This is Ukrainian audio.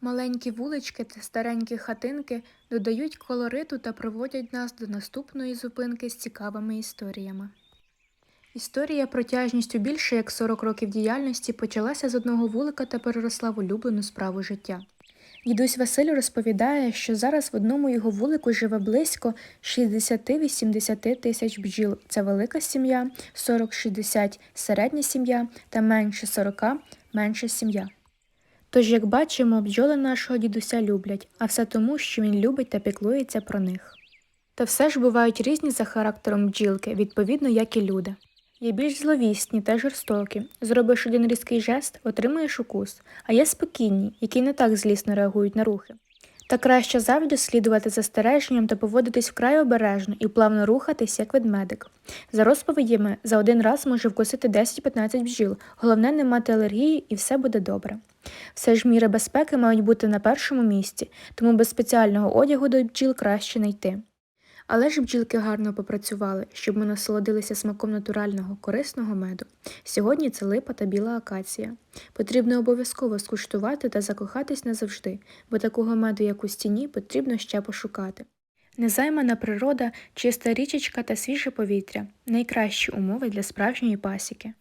Маленькі вулички та старенькі хатинки додають колориту та проводять нас до наступної зупинки з цікавими історіями. Історія протяжністю більше як 40 років діяльності почалася з одного вулика та переросла в улюблену справу життя. Дідусь Василь розповідає, що зараз в одному його вулику живе близько 60-80 тисяч бджіл. Це велика сім'я, 40-60 середня сім'я та менше 40 менша сім'я. Тож, як бачимо, бджоли нашого дідуся люблять, а все тому, що він любить та піклується про них. Та все ж бувають різні за характером бджілки, відповідно, як і люди. Є більш зловісні та жорстокі. Зробиш один різкий жест, отримаєш укус, а є спокійні, які не так злісно реагують на рухи. Та краще завжди слідувати застереженням та поводитись вкрай обережно і плавно рухатись, як ведмедик. За розповідями, за один раз може вкусити 10-15 бджіл, головне не мати алергії і все буде добре. Все ж міри безпеки мають бути на першому місці, тому без спеціального одягу до бджіл краще не йти. Але ж бджілки гарно попрацювали, щоб ми насолодилися смаком натурального, корисного меду. Сьогодні це липа та біла акація. Потрібно обов'язково скуштувати та закохатись назавжди, бо такого меду, як у стіні, потрібно ще пошукати. Незаймана природа, чиста річечка та свіже повітря найкращі умови для справжньої пасіки.